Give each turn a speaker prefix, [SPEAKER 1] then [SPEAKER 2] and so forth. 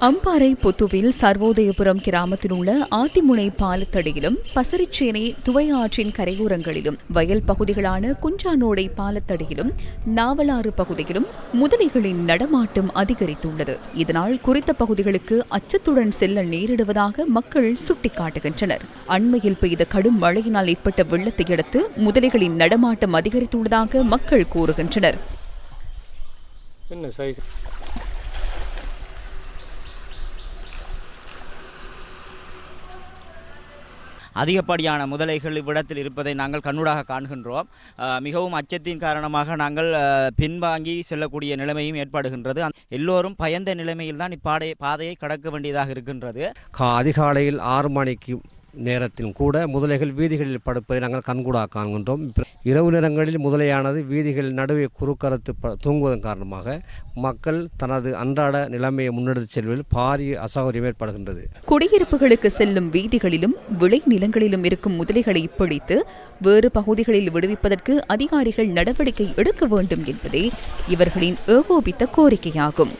[SPEAKER 1] அம்பாறை புத்துவில் சர்வோதயபுரம் கிராமத்தில் உள்ள ஆத்திமுனை பாலத்தடியிலும் பசரிச்சேனை துவையாற்றின் கரையோரங்களிலும் வயல் பகுதிகளான குஞ்சானோடை பாலத்தடியிலும் நாவலாறு பகுதியிலும் முதலைகளின் நடமாட்டம் அதிகரித்துள்ளது. இதனால் குறித்த பகுதிகளுக்கு அச்சத்துடன் செல்ல நேரிடுவதாக மக்கள் சுட்டிக்காட்டுகின்றனர். அண்மையில் பெய்த கடும் மழையினால் ஏற்பட்ட வெள்ளத்தை அடுத்து முதலைகளின் நடமாட்டம் அதிகரித்துள்ளதாக மக்கள் கூறுகின்றனர்.
[SPEAKER 2] அதிகப்படியான முதலைகள் இவ்விடத்தில் இருப்பதை நாங்கள் கண்ணூடாக காண்கின்றோம். மிகவும் அச்சத்தின் காரணமாக நாங்கள் பின்வாங்கி செல்லக்கூடிய நிலைமையும் ஏற்படுகின்றது. எல்லோரும் பயந்த நிலைமையில் தான் பாதையை கடக்க வேண்டியதாக இருக்கின்றது.
[SPEAKER 3] கா அதிகாலையில் ஆறு மணிக்கு நேரத்திலும் கூட முதலைகள் வீதிகளில் படுப்பதை நாங்கள் கண்கூடாக காண்கின்றோம். இரவு நேரங்களில் முதலையானது வீதிகள் நடுவே குறுக்கரத்து ப தூங்குவதன் காரணமாக மக்கள் தனது அன்றாட நிலைமையை முன்னெடுத்து செல்வதில் பாரிய அசௌகரியம் ஏற்படுகின்றது.
[SPEAKER 1] குடியிருப்புகளுக்கு செல்லும் வீதிகளிலும் விளை நிலங்களிலும் இருக்கும் முதலைகளை பிடித்து வேறு பகுதிகளில் விடுவிப்பதற்கு அதிகாரிகள் நடவடிக்கை எடுக்க வேண்டும் என்பதே இவர்களின் ஏகோபித்த கோரிக்கையாகும்.